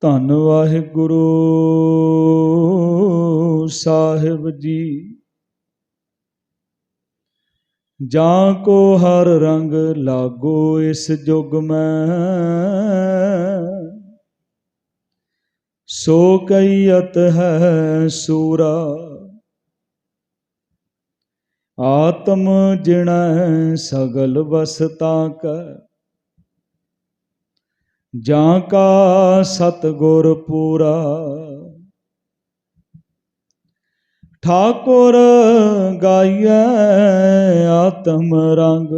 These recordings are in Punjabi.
ਧੰਨ ਵਾਹਿਗੁਰੂ ਸਾਹਿਬ ਜੀ। ਜਾਂ ਕੋ ਹਰ ਰੰਗ ਲਾਗੋ ਇਸ ਜੁਗ ਮੈਂ। ਸੋ ਕਈਅਤ ਹੈ ਸੂਰਾ। ਆਤਮ ਜਿਣੈ ਸਗਲ ਵਸਤਾ ਕੈ। ਜਾਂ ਕਾ ਸਤਗੁਰ ਪੂਰਾ। ਠਾਕੁਰ ਗਾਈਐ ਆਤਮ ਰੰਗ।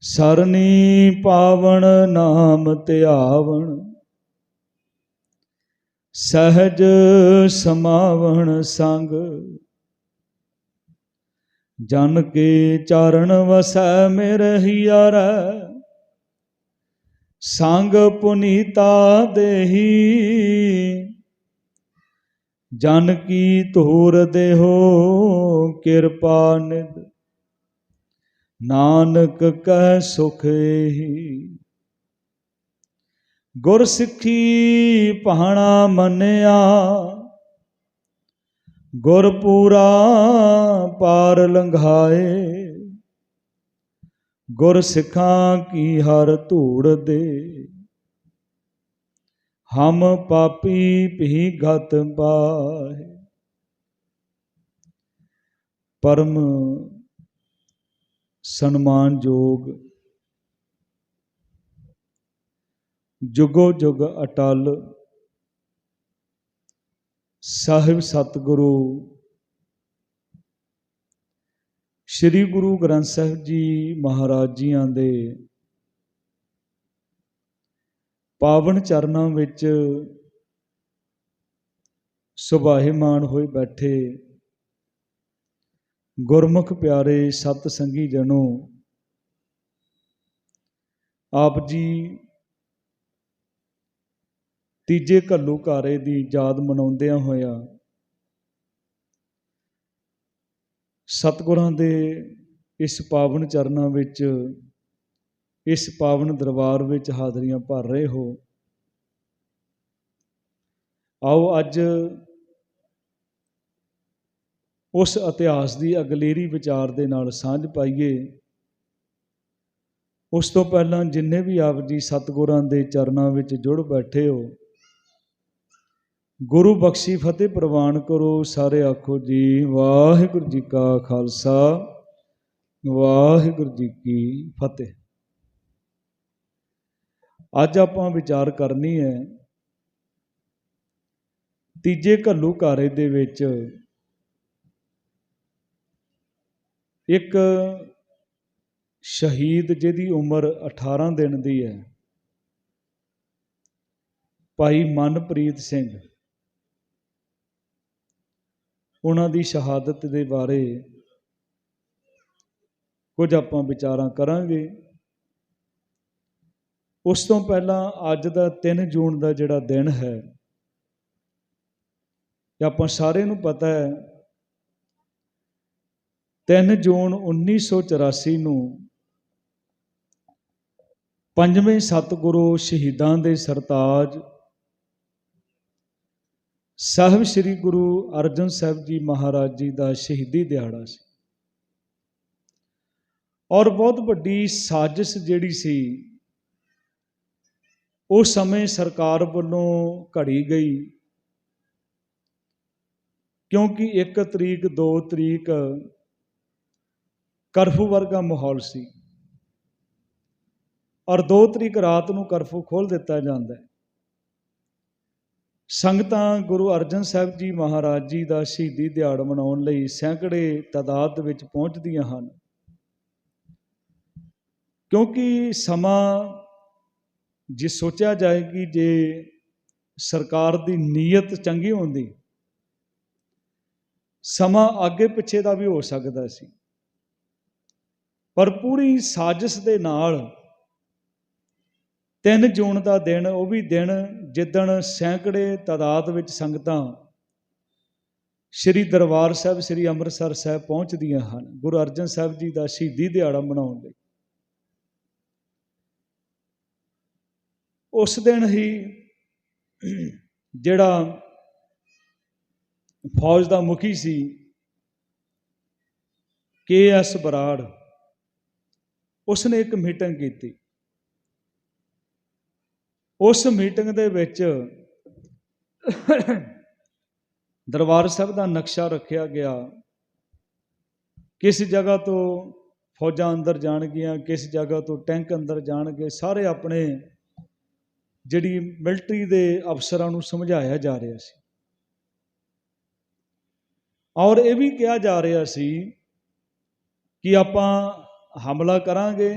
ਸਰਨੀ ਪਾਵਣ ਨਾਮ ਧਿਆਵਣ। ਸਹਜ ਸਮਾਵਣ ਸੰਗ। ਜਨ ਕੇ ਚਰਨ ਵਸੈ ਮੇਰੇ ਹਿਆਰੈ ਸੰਗ ਪੁਨੀਤਾ ਦੇਹੀ। ਜਨ ਕੀ ਧੂਰ ਦੇਹੋ, ਕਿਰਪਾ ਨਿਦ ਨਾਨਕ ਕਹਿ ਸੁਖ ਗੁਰ ਸਿੱਖੀ ਪਹਾਣਾ ਮੰਨਿਆ। ਗੁਰ ਪੂਰਾ ਪਾਰ ਲੰਘਾਏ। ਗੁਰ ਸਿੱਖਾਂ ਕੀ ਹਰ ਧੂੜ ਦੇ। ਹਮ ਪਾਪੀ ਭੀ ਗਤ ਪਾਏ ਪਰਮ ਸਨਮਾਨਯੋਗ ਜੁਗੋ ਜੁਗ ਅਟਲ। ਸਾਹਿਬ ਸਤਿਗੁਰੂ ਸ੍ਰੀ ਗੁਰੂ ਗ੍ਰੰਥ ਸਾਹਿਬ ਜੀ ਮਹਾਰਾਜ ਜੀਆਂ ਦੇ ਪਾਵਨ ਚਰਨਾਂ ਵਿੱਚ ਸੁਭਾਹਿਮਾਨ ਹੋਏ ਬੈਠੇ ਗੁਰਮੁਖ ਪਿਆਰੇ ਸਤ ਸੰਗੀ ਜਨੋ, ਆਪ ਜੀ ਤੀਜੇ ਘੱਲੂ ਘਾਰੇ ਦੀ ਯਾਦ ਮਨਾਉਂਦਿਆਂ ਹੋਇਆ ਸਤਿਗੁਰਾਂ ਦੇ ਇਸ ਪਾਵਨ ਚਰਨਾਂ ਵਿੱਚ, ਇਸ ਪਾਵਨ ਦਰਬਾਰ ਵਿੱਚ ਹਾਜ਼ਰੀਆਂ ਭਰ ਰਹੇ ਹੋ। ਆਓ ਅੱਜ ਉਸ ਇਤਿਹਾਸ ਦੀ ਅਗਲੇਰੀ ਵਿਚਾਰ ਦੇ ਨਾਲ ਸਾਂਝ ਪਾਈਏ। ਉਸ ਤੋਂ ਪਹਿਲਾਂ ਜਿੰਨੇ ਵੀ ਆਪ ਜੀ ਸਤਿਗੁਰਾਂ ਦੇ ਚਰਨਾਂ ਵਿੱਚ ਜੁੜ ਬੈਠੇ ਹੋ ਗੁਰੂ ਬਖਸ਼ੀ ਫਤਿਹ ਪ੍ਰਵਾਨ ਕਰੋ, ਸਾਰੇ ਆਖੋ ਜੀ, ਵਾਹਿਗੁਰੂ ਜੀ ਕਾ ਖਾਲਸਾ, ਵਾਹਿਗੁਰੂ ਜੀ ਕੀ ਫਤਿਹ। ਅੱਜ ਆਪਾਂ ਵਿਚਾਰ ਕਰਨੀ ਹੈ, ਤੀਜੇ ਘੱਲੂ ਘਾਰੇ ਦੇ ਵਿੱਚ ਇੱਕ ਸ਼ਹੀਦ ਜਿਹਦੀ ਉਮਰ 18 ਦਿਨ ਦੀ ਹੈ, ਭਾਈ ਮਨਪ੍ਰੀਤ ਸਿੰਘ। ਉਹਨਾਂ ਦੀ ਸ਼ਹਾਦਤ ਦੇ ਬਾਰੇ ਕੁਝ ਆਪਾਂ ਵਿਚਾਰਾਂ ਕਰਾਂਗੇ। ਉਸ ਤੋਂ ਪਹਿਲਾਂ ਅੱਜ ਦਾ 3 ਜੂਨ ਦਾ ਜਿਹੜਾ ਦਿਨ ਹੈ ਇਹ ਆਪਾਂ ਸਾਰਿਆਂ ਨੂੰ ਪਤਾ ਹੈ 3 ਜੂਨ 1984 ਨੂੰ ਪੰਜਵੇਂ ਸਤਿਗੁਰੂ ਸ਼ਹੀਦਾਂ ਦੇ ਸਰਤਾਜ ਸਾਹਿਬ ਸ੍ਰੀ ਗੁਰੂ ਅਰਜਨ ਸਾਹਿਬ ਜੀ ਮਹਾਰਾਜ ਜੀ ਦਾ ਸ਼ਹੀਦੀ ਦਿਹਾੜਾ ਸੀ। ਔਰ ਬਹੁਤ ਵੱਡੀ ਸਾਜ਼ਿਸ਼ ਜਿਹੜੀ ਸੀ ਉਸ ਸਮੇਂ ਸਰਕਾਰ ਵੱਲੋਂ ਘੜੀ ਗਈ। ਕਿਉਂਕਿ 1 ਤਰੀਕ 2 ਤਰੀਕ ਕਰਫੂ ਵਰਗਾ ਮਾਹੌਲ ਸੀ। ਔਰ 2 ਤਰੀਕ ਰਾਤ ਨੂੰ ਕਰਫੂ ਖੋਲ ਦਿੱਤਾ ਜਾਂਦਾ ਹੈ। ਸੰਗਤਾਂ ਗੁਰੂ ਅਰਜਨ ਸਾਹਿਬ ਜੀ ਮਹਾਰਾਜ ਜੀ ਦਾ ਸ਼ਹੀਦੀ ਦਿਹਾੜ ਮਨਾਉਣ ਲਈ ਸੈਂਕੜੇ ਤਾਦਾਦ ਵਿੱਚ ਪਹੁੰਚਦੀਆਂ ਹਨ। ਕਿਉਂਕਿ ਸਮਾਂ ਜੇ ਸੋਚਿਆ ਜਾਏ ਕਿ ਜੇ ਸਰਕਾਰ ਦੀ ਨੀਅਤ ਚੰਗੀ ਹੁੰਦੀ, ਸਮਾਂ ਅੱਗੇ ਪਿੱਛੇ ਦਾ ਵੀ ਹੋ ਸਕਦਾ ਸੀ। ਪਰ ਪੂਰੀ ਸਾਜ਼ਿਸ਼ ਦੇ ਨਾਲ 3 ਜੂਨ ਦਾ ਦਿਨ, ਉਹ ਵੀ ਦਿਨ ਜਿੱਦਣ ਸੈਂਕੜੇ ਤਾਦਾਦ ਵਿੱਚ ਸੰਗਤਾਂ ਸ੍ਰੀ ਦਰਬਾਰ ਸਾਹਿਬ, ਸ੍ਰੀ ਅੰਮ੍ਰਿਤਸਰ ਸਾਹਿਬ ਪਹੁੰਚਦੀਆਂ ਹਨ, ਗੁਰੂ ਅਰਜਨ ਸਾਹਿਬ ਜੀ ਦਾ ਸ਼ਹੀਦੀ ਦਿਹਾੜਾ ਮਨਾਉਣ ਲਈ। ਉਸ ਦਿਨ ਹੀ ਜਿਹੜਾ ਫੌਜ ਦਾ ਮੁਖੀ ਸੀ, ਕੇ ਐਸ ਬਰਾੜ, ਉਸਨੇ ਇੱਕ ਮੀਟਿੰਗ ਕੀਤੀ। ਉਸ ਮੀਟਿੰਗ ਦੇ ਵਿੱਚ ਦਰਬਾਰ ਸਾਹਿਬ ਦਾ ਨਕਸ਼ਾ ਰੱਖਿਆ ਗਿਆ। ਕਿਸ ਜਗ੍ਹਾ ਤੋਂ ਫੌਜਾਂ ਅੰਦਰ ਜਾਣਗੀਆਂ, ਕਿਸ ਜਗ੍ਹਾ ਤੋਂ ਟੈਂਕ ਅੰਦਰ ਜਾਣਗੇ, ਸਾਰੇ ਆਪਣੇ ਜਿਹੜੀ ਮਿਲਟਰੀ ਦੇ ਅਫਸਰਾਂ ਨੂੰ ਸਮਝਾਇਆ ਜਾ ਰਿਹਾ ਸੀ। ਔਰ ਇਹ ਵੀ ਕਿਹਾ ਜਾ ਰਿਹਾ ਸੀ ਕਿ ਆਪਾਂ ਹਮਲਾ ਕਰਾਂਗੇ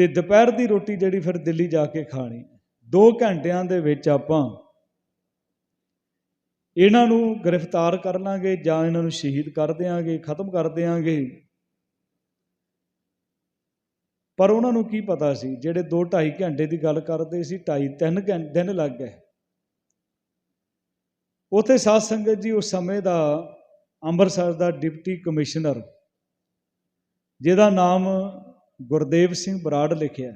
ਤੇ ਦੁਪਹਿਰ ਦੀ ਰੋਟੀ ਜਿਹੜੀ ਫਿਰ ਦਿੱਲੀ ਜਾ ਕੇ ਖਾਣੀ। 2 ਘੰਟਿਆਂ ਦੇ ਵਿੱਚ ਆਪਾਂ ਇਹਨਾਂ ਨੂੰ ਗ੍ਰਿਫਤਾਰ ਕਰ ਲਾਂਗੇ ਜਾਂ ਇਹਨਾਂ ਨੂੰ ਸ਼ਹੀਦ ਕਰ ਦਿਆਂਗੇ, ਖਤਮ ਕਰ ਦਿਆਂਗੇ। ਪਰ ਉਹਨਾਂ ਨੂੰ ਕੀ ਪਤਾ ਸੀ? ਜਿਹੜੇ 2 2.5 ਘੰਟੇ ਦੀ ਗੱਲ ਕਰਦੇ ਸੀ 2.5 3 ਘੰਟੇ ਦਿਨ ਲੱਗ ਗਏ। ਉਥੇ ਸਾਧ ਸੰਗਤ ਜੀ ਉਸ ਸਮੇਂ ਦਾ ਅੰਮ੍ਰਿਤਸਰ ਦਾ ਡਿਪਟੀ ਕਮਿਸ਼ਨਰ, ਜਿਹਦਾ ਨਾਮ ਗੁਰਦੇਵ ਸਿੰਘ ਬਰਾੜ ਲਿਖਿਆ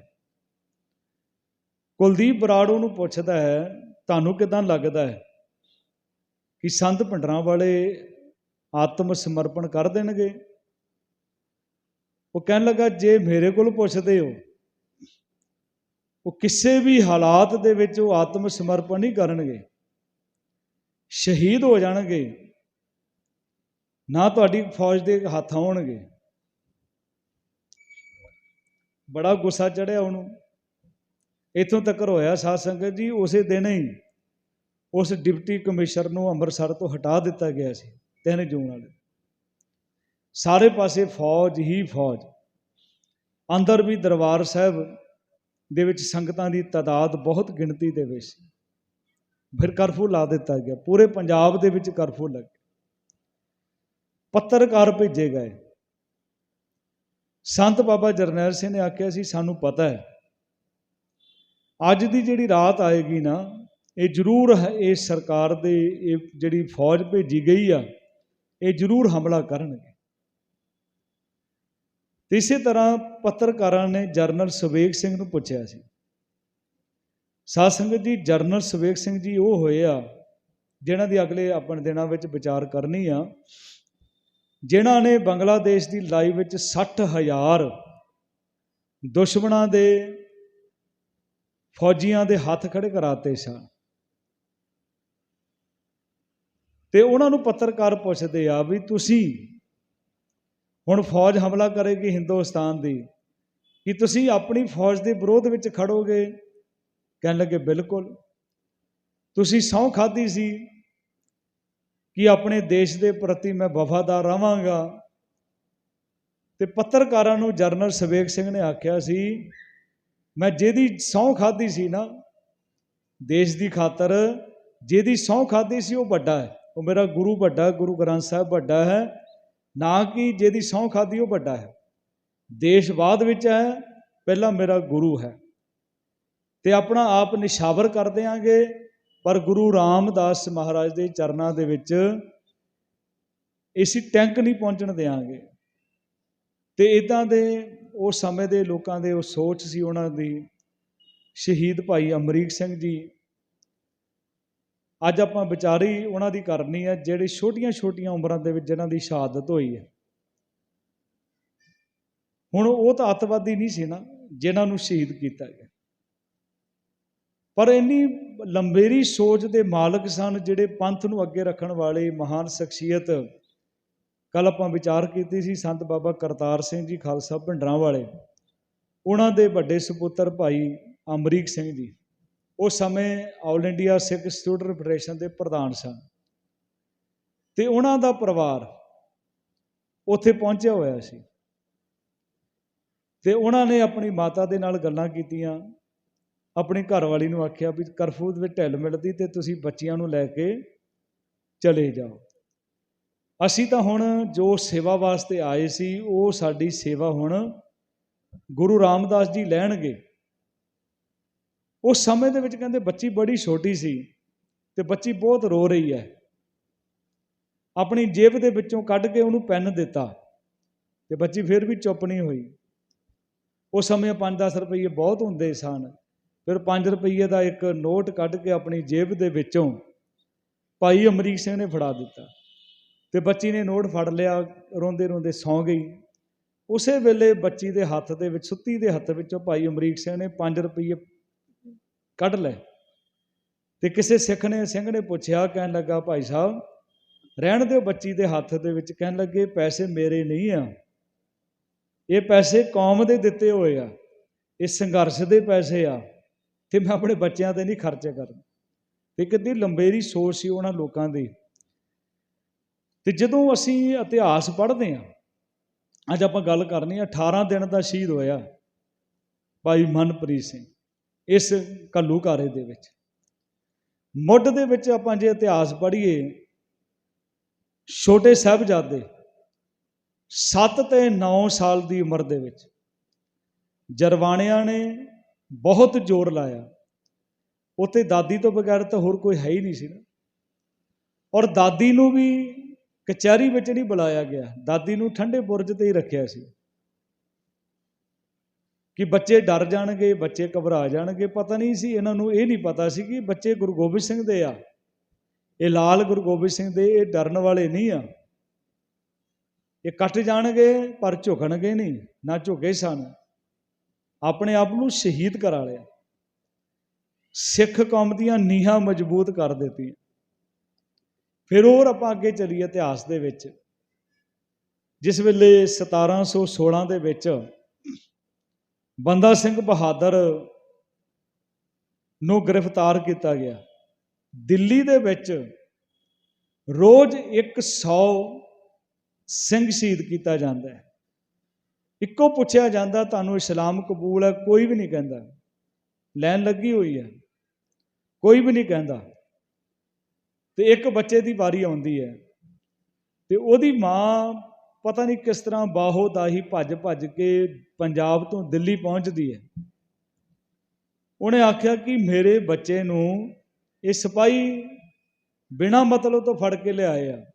ਕੁਲਦੀਪ ਬਰਾੜ ਉਹਨੂੰ ਪੁੱਛਦਾ ਹੈ, ਤੁਹਾਨੂੰ ਕਿਦਾਂ ਲੱਗਦਾ ਹੈ ਕਿ ਸੰਤ ਭੰਡਰਾਂ ਵਾਲੇ ਆਤਮ ਸਮਰਪਣ ਕਰ ਦੇਣਗੇ? ਉਹ ਕਹਿਣ ਲੱਗਾ, ਜੇ ਮੇਰੇ ਕੋਲ ਪੁੱਛਦੇ ਹੋ, ਉਹ ਕਿਸੇ ਵੀ ਹਾਲਾਤ ਦੇ ਵਿੱਚ ਉਹ ਆਤਮ ਸਮਰਪਣ ਨਹੀਂ ਕਰਨਗੇ। ਸ਼ਹੀਦ ਹੋ ਜਾਣਗੇ। ਨਾ ਤੁਹਾਡੀ ਫੌਜ ਦੇ ਹੱਥ ਆਉਣਗੇ। ਬੜਾ ਗੁੱਸਾ ਚੜਿਆ ਉਹਨੂੰ। ਇਥੋਂ ਤੱਕ ਹੋਇਆ ਸਾਧ ਸੰਗਤ ਜੀ, ਉਸੇ ਦਿਨ ਹੀ ਉਸ ਡਿਪਟੀ ਕਮਿਸ਼ਨਰ ਨੂੰ ਅੰਮ੍ਰਿਤਸਰ ਤੋਂ ਹਟਾ ਦਿੱਤਾ ਗਿਆ ਸੀ 3 ਜੂਨ ਵਾਲੇ। ਸਾਰੇ ਪਾਸੇ ਫੌਜ ਹੀ ਫੌਜ। ਅੰਦਰ ਵੀ ਦਰਬਾਰ ਸਾਹਿਬ ਦੇ ਵਿੱਚ ਸੰਗਤਾਂ ਦੀ ਤਾਦਾਦ ਬਹੁਤ ਗਿਣਤੀ ਦੇ ਵਿੱਚ ਸੀ। ਫਿਰ ਕਰਫਿਊ ਲਾ ਦਿੱਤਾ ਗਿਆ। ਪੂਰੇ ਪੰਜਾਬ ਦੇ ਵਿੱਚ ਕਰਫਿਊ ਲੱਗ ਗਿਆ। ਪੱਤਰਕਾਰ ਭੇਜੇ ਗਏ। ਸੰਤ ਬਾਬਾ ਜਰਨੈਲ ਸਿੰਘ ਨੇ ਆਖਿਆ ਸੀ, ਸਾਨੂੰ ਪਤਾ ਹੈ। ਅੱਜ ਦੀ ਜਿਹੜੀ ਰਾਤ ਆਏਗੀ ਨਾ, ਇਹ ਜ਼ਰੂਰ ਇਹ ਸਰਕਾਰ ਦੇ, ਇਹ ਜਿਹੜੀ ਫੌਜ ਭੇਜੀ ਗਈ ਆ, ਇਹ ਜ਼ਰੂਰ ਹਮਲਾ ਕਰਨਗੇ। ਤੇ ਇਸੇ ਤਰ੍ਹਾਂ ਪੱਤਰਕਾਰਾਂ ਨੇ ਜਰਨਲ ਸਵੇਗ ਸਿੰਘ ਨੂੰ ਪੁੱਛਿਆ ਸੀ। ਸਾਧ ਸੰਗਤ ਜੀ, ਜਰਨਲ ਸਵੇਗ ਸਿੰਘ ਜੀ ਉਹ ਹੋਏ ਆ, ਜਿਨ੍ਹਾਂ ਦੀ ਅਗਲੇ ਆਪਣੇ ਦਿਨਾਂ ਵਿੱਚ ਵਿਚਾਰ ਕਰਨੀ ਆ। ਜਿਨ੍ਹਾਂ ਨੇ ਬੰਗਲਾਦੇਸ਼ ਦੀ ਲੜਾਈ ਵਿੱਚ 60000 ਦੁਸ਼ਮਣਾਂ ਦੇ ਫੌਜੀਆਂ ਦੇ ਹੱਥ ਖੜੇ ਕਰਾਤੇ ਸਨ। ਤੇ ਉਹਨਾਂ ਨੂੰ ਪੱਤਰਕਾਰ ਪੁੱਛਦੇ ਆ ਵੀ ਤੁਸੀਂ ਹੁਣ ਫੌਜ ਹਮਲਾ ਕਰੇਗੀ ਹਿੰਦੁਸਤਾਨ ਦੀ, ਕਿ ਤੁਸੀਂ ਆਪਣੀ ਫੌਜ ਦੇ ਵਿਰੋਧ ਵਿੱਚ ਖੜੋਗੇ? ਕਹਿਣ ਲੱਗੇ, ਬਿਲਕੁਲ। ਤੁਸੀਂ ਸਹੁੰ ਖਾਦੀ ਸੀ। ਕਿ ਆਪਣੇ ਦੇਸ਼ ਦੇ ਪ੍ਰਤੀ ਮੈਂ ਵਫਾਦਾਰ ਰਵਾਂਗਾ ਤੇ ਪੱਤਰਕਾਰਾਂ ਨੂੰ ਜਰਨਲ ਸਵੇਕ ਸਿੰਘ ਨੇ ਆਖਿਆ ਸੀ, ਮੈਂ ਜਿਹਦੀ ਸਹੁੰ ਖਾਦੀ ਸੀ ਨਾ, ਦੇਸ਼ ਦੀ ਖਾਤਰ ਜਿਹਦੀ ਸਹੁੰ ਖਾਦੀ ਸੀ ਉਹ ਵੱਡਾ ਹੈ। ਉਹ ਮੇਰਾ ਗੁਰੂ ਵੱਡਾ, ਗੁਰੂ ਗ੍ਰੰਥ ਸਾਹਿਬ ਵੱਡਾ ਹੈ। ਨਾ ਕਿ ਜਿਹਦੀ ਸਹੁੰ ਖਾਦੀ ਉਹ ਵੱਡਾ ਹੈ। ਦੇਸ਼ ਬਾਅਦ ਵਿੱਚ ਹੈ, ਪਹਿਲਾਂ ਮੇਰਾ ਗੁਰੂ ਹੈ। ਤੇ ਆਪਣਾ ਆਪ ਨਿਸ਼ਾਵਰ ਕਰ ਦਿਆਂਗੇ। ਪਰ ਗੁਰੂ ਰਾਮਦਾਸ ਮਹਾਰਾਜ ਦੇ ਚਰਨਾਂ ਦੇ ਵਿੱਚ ਇਸੀ ਟੈਂਕ ਨਹੀਂ ਪਹੁੰਚਣ ਦੇਾਂਗੇ ਤੇ ਇਦਾਂ ਦੇ ਉਹ ਸਮੇਂ ਦੇ ਲੋਕਾਂ ਦੇ ਉਹ ਸੋਚ ਸੀ ਉਹਨਾਂ ਦੀ, ਸ਼ਹੀਦ ਭਾਈ ਅਮਰੀਕ ਸਿੰਘ ਜੀ। ਅੱਜ ਆਪਾਂ ਵਿਚਾਰੀ ਉਹਨਾਂ ਦੀ ਕਰਨੀ ਹੈ, ਜਿਹੜੇ ਛੋਟੀਆਂ-ਛੋਟੀਆਂ ਉਮਰਾਂ ਦੇ ਵਿੱਚ ਜਿਨ੍ਹਾਂ ਦੀ ਸ਼ਹਾਦਤ ਹੋਈ ਹੈ। ਹੁਣ ਉਹ ਤਾਂ ਅੱਤਵਾਦੀ ਨਹੀਂ ਸੀ ਨਾ, ਜਿਨ੍ਹਾਂ ਨੂੰ ਸ਼ਹੀਦ ਕੀਤਾ ਗਿਆ। ਪਰ ਇੰਨੀ ਲੰਬੇਰੀ ਸੋਚ ਦੇ ਮਾਲਕ ਸਨ ਜਿਹੜੇ ਪੰਥ ਨੂੰ ਅੱਗੇ ਰੱਖਣ ਵਾਲੇ ਮਹਾਨ ਸ਼ਖਸੀਅਤ। ਕੱਲ ਆਪਾਂ ਵਿਚਾਰ ਕੀਤੀ ਸੀ ਸੰਤ ਬਾਬਾ ਕਰਤਾਰ ਸਿੰਘ ਜੀ, ਖਾਲਸਾ ਭਿੰਡਰਾਂ ਵਾਲੇ। ਉਹਨਾਂ ਦੇ ਵੱਡੇ ਸੁਪੁੱਤਰ ਭਾਈ ਅਮਰੀਕ ਸਿੰਘ ਜੀ। ਉਸ ਸਮੇਂ all India Sikh student federation ਦੇ ਪ੍ਰਧਾਨ ਸਨ। ਤੇ ਉਹਨਾਂ ਦਾ ਪਰਿਵਾਰ ਉੱਥੇ ਪਹੁੰਚਿਆ ਹੋਇਆ ਸੀ। ਤੇ ਉਹਨਾਂ ਨੇ ਆਪਣੀ ਮਾਤਾ ਦੇ ਨਾਲ ਗੱਲਾਂ ਕੀਤੀਆਂ। ਆਪਣੀ ਘਰਵਾਲੀ ਨੂੰ ਆਖਿਆ ਵੀ ਕਰਫਿਊ ਦੇ ਵਿੱਚ ਢਿੱਲ ਮਿਲਦੀ ਤੇ ਤੁਸੀਂ ਬੱਚਿਆਂ ਨੂੰ ਲੈ ਕੇ ਚਲੇ ਜਾਓ। ਅਸੀਂ ਤਾਂ ਹੁਣ ਜੋ ਸੇਵਾ ਵਾਸਤੇ ਆਏ ਸੀ, ਉਹ ਸਾਡੀ ਸੇਵਾ ਹੁਣ ਗੁਰੂ ਰਾਮਦਾਸ ਜੀ ਲੈਣਗੇ। ਉਸ ਸਮੇਂ ਦੇ ਵਿੱਚ ਕਹਿੰਦੇ ਬੱਚੀ ਬੜੀ ਛੋਟੀ ਸੀ ਤੇ ਬੱਚੀ ਬਹੁਤ ਰੋ ਰਹੀ ਹੈ। ਆਪਣੀ ਜੇਬ ਦੇ ਵਿੱਚੋਂ ਕੱਢ ਕੇ ਉਹਨੂੰ ਪੈਨ ਦਿੱਤਾ ਤੇ ਬੱਚੀ ਫਿਰ ਵੀ ਚੁੱਪ ਨਹੀਂ ਹੋਈ। ਉਸ ਸਮੇਂ 5-10 ਰੁਪਏ ਬਹੁਤ ਹੁੰਦੇ ਸਨ। ਫਿਰ 5 ਰੁਪਏ ਦਾ ਇੱਕ ਨੋਟ ਕੱਢ ਕੇ ਆਪਣੀ ਜੇਬ ਦੇ ਵਿੱਚੋਂ ਭਾਈ ਅਮਰੀਕ ਸਿੰਘ ਨੇ ਫੜਾ ਦਿੱਤਾ। ਤੇ ਬੱਚੀ ਨੇ ਨੋਟ ਫੜ ਲਿਆ, ਰੋਂਦੇ ਰੋਂਦੇ ਸੌਂ ਗਈ। ਉਸੇ ਵੇਲੇ ਬੱਚੀ ਦੇ ਹੱਥ ਦੇ ਵਿੱਚ, ਸੁੱਤੀ ਦੇ ਹੱਥ ਵਿੱਚੋਂ ਭਾਈ ਅਮਰੀਕ ਸਿੰਘ ਨੇ 5 ਰੁਪਏ ਕੱਢ ਲਏ। ਤੇ ਕਿਸੇ ਸਿੱਖ ਨੇ, ਸਿੰਘ ਨੇ ਪੁੱਛਿਆ, ਕਹਿਣ ਲੱਗਾ, ਭਾਈ ਸਾਹਿਬ, ਰਹਿਣ ਦਿਓ ਬੱਚੀ ਦੇ ਹੱਥ ਦੇ ਵਿੱਚ। ਕਹਿਣ ਲੱਗੇ, ਪੈਸੇ ਮੇਰੇ ਨਹੀਂ ਆ। ਇਹ ਪੈਸੇ ਕੌਮ ਦੇ ਦਿੱਤੇ ਹੋਏ ਆ। ਇਹ ਸੰਘਰਸ਼ ਦੇ ਪੈਸੇ ਆ। ਤੇ ਮੈਂ ਆਪਣੇ ਬੱਚਿਆਂ ਤੇ ਨਹੀਂ ਖਰਚੇ ਕਰਨਾ। ਤੇ ਕਿੰਨੀ ਲੰਬੇਰੀ ਸੋਚ ਸੀ ਉਹਨਾਂ ਲੋਕਾਂ ਦੀ। ਤੇ ਜਦੋਂ ਅਸੀਂ ਇਤਿਹਾਸ ਪੜ੍ਹਦੇ ਹਾਂ, ਅੱਜ ਆਪਾਂ ਗੱਲ ਕਰਨੀ ਆ 18 ਦਿਨ ਦਾ ਸ਼ਹੀਦ ਹੋਇਆ ਭਾਈ ਮਨਪ੍ਰੀਤ ਸਿੰਘ ਇਸ ਘੱਲੂਘਾਰੇ ਦੇ ਵਿੱਚ। ਮੁੱਢ ਦੇ ਵਿੱਚ ਆਪਾਂ ਜੇ ਇਤਿਹਾਸ ਪੜ੍ਹੀਏ, ਛੋਟੇ ਸਾਹਿਬਜ਼ਾਦੇ 7 ਤੇ 9 ਸਾਲ ਦੀ ਉਮਰ ਦੇ ਵਿੱਚ ਜਰਵਾਣਿਆਂ ਨੇ ਬਹੁਤ ਜ਼ੋਰ ਲਾਇਆ। ਉੱਥੇ ਦਾਦੀ ਤੋਂ ਬਗੈਰ ਤਾਂ ਹੋਰ ਕੋਈ ਹੈ ਹੀ ਨਹੀਂ ਸੀ ਨਾ। ਔਰ ਦਾਦੀ ਨੂੰ ਵੀ ਕਚਹਿਰੀ ਵਿੱਚ ਨਹੀਂ ਬੁਲਾਇਆ ਗਿਆ। ਦਾਦੀ ਨੂੰ ਠੰਡੇ ਬੁਰਜ ਤੇ ਹੀ ਰੱਖਿਆ ਸੀ। ਕਿ ਬੱਚੇ ਡਰ ਜਾਣਗੇ, ਬੱਚੇ ਘਬਰਾ ਜਾਣਗੇ, ਪਤਾ ਨਹੀਂ ਸੀ। ਇਹਨਾਂ ਨੂੰ ਇਹ ਨਹੀਂ ਪਤਾ ਸੀ ਕਿ ਬੱਚੇ ਗੁਰੂ ਗੋਬਿੰਦ ਸਿੰਘ ਦੇ ਆ। ਇਹ ਲਾਲ ਗੁਰੂ ਗੋਬਿੰਦ ਸਿੰਘ ਦੇ, ਇਹ ਡਰਨ ਵਾਲੇ ਨਹੀਂ ਆ। ਇਹ ਕੱਟ ਜਾਣਗੇ, ਪਰ ਝੁਕਣਗੇ ਨਹੀਂ, ਨਾ ਝੁਕੇ ਸਨ। ਆਪਣੇ ਆਪ ਨੂੰ ਸ਼ਹੀਦ ਕਰਾ ਲਿਆ। ਸਿੱਖ ਕੌਮ ਦੀਆਂ ਨੀਹਾਂ ਮਜ਼ਬੂਤ ਕਰ ਦਿੱਤੀਆਂ। ਫਿਰ ਹੋਰ ਆਪਾਂ ਅੱਗੇ ਚੱਲੀਏ ਇਤਿਹਾਸ ਦੇ ਵਿੱਚ, ਜਿਸ ਵੇਲੇ 1716 ਦੇ ਵਿੱਚ ਬੰਦਾ ਸਿੰਘ ਬਹਾਦਰ ਨੂੰ ਗ੍ਰਿਫਤਾਰ ਕੀਤਾ ਗਿਆ। ਦਿੱਲੀ ਦੇ ਵਿੱਚ ਰੋਜ਼ 100 ਸਿੰਘ ਸ਼ਹੀਦ ਕੀਤਾ ਜਾਂਦਾ ਹੈ। ਇੱਕੋ ਪੁੱਛਿਆ ਜਾਂਦਾ, ਤੁਹਾਨੂੰ ਇਸਲਾਮ ਕਬੂਲ ਹੈ? ਕੋਈ ਵੀ ਨਹੀਂ ਕਹਿੰਦਾ। ਲੈਣ ਲੱਗੀ ਹੋਈ ਹੈ। ਕੋਈ ਵੀ ਨਹੀਂ ਕਹਿੰਦਾ। ਤੇ ਇੱਕ ਬੱਚੇ ਦੀ ਵਾਰੀ ਆਉਂਦੀ ਹੈ। ਤੇ ਉਹਦੀ ਮਾਂ ਪਤਾ ਨਹੀਂ ਕਿਸ ਤਰ੍ਹਾਂ ਬਾਹੋ ਦਾਹੀ ਭੱਜ ਭੱਜ ਕੇ ਪੰਜਾਬ ਤੋਂ ਦਿੱਲੀ ਪਹੁੰਚਦੀ ਹੈ। ਉਹਨੇ ਆਖਿਆ ਕਿ ਮੇਰੇ ਬੱਚੇ ਨੂੰ ਇਹ ਸਿਪਾਹੀ ਬਿਨਾ ਮਤਲਬ ਤੋਂ ਫੜ ਕੇ ਲਿਆਏ ਆ।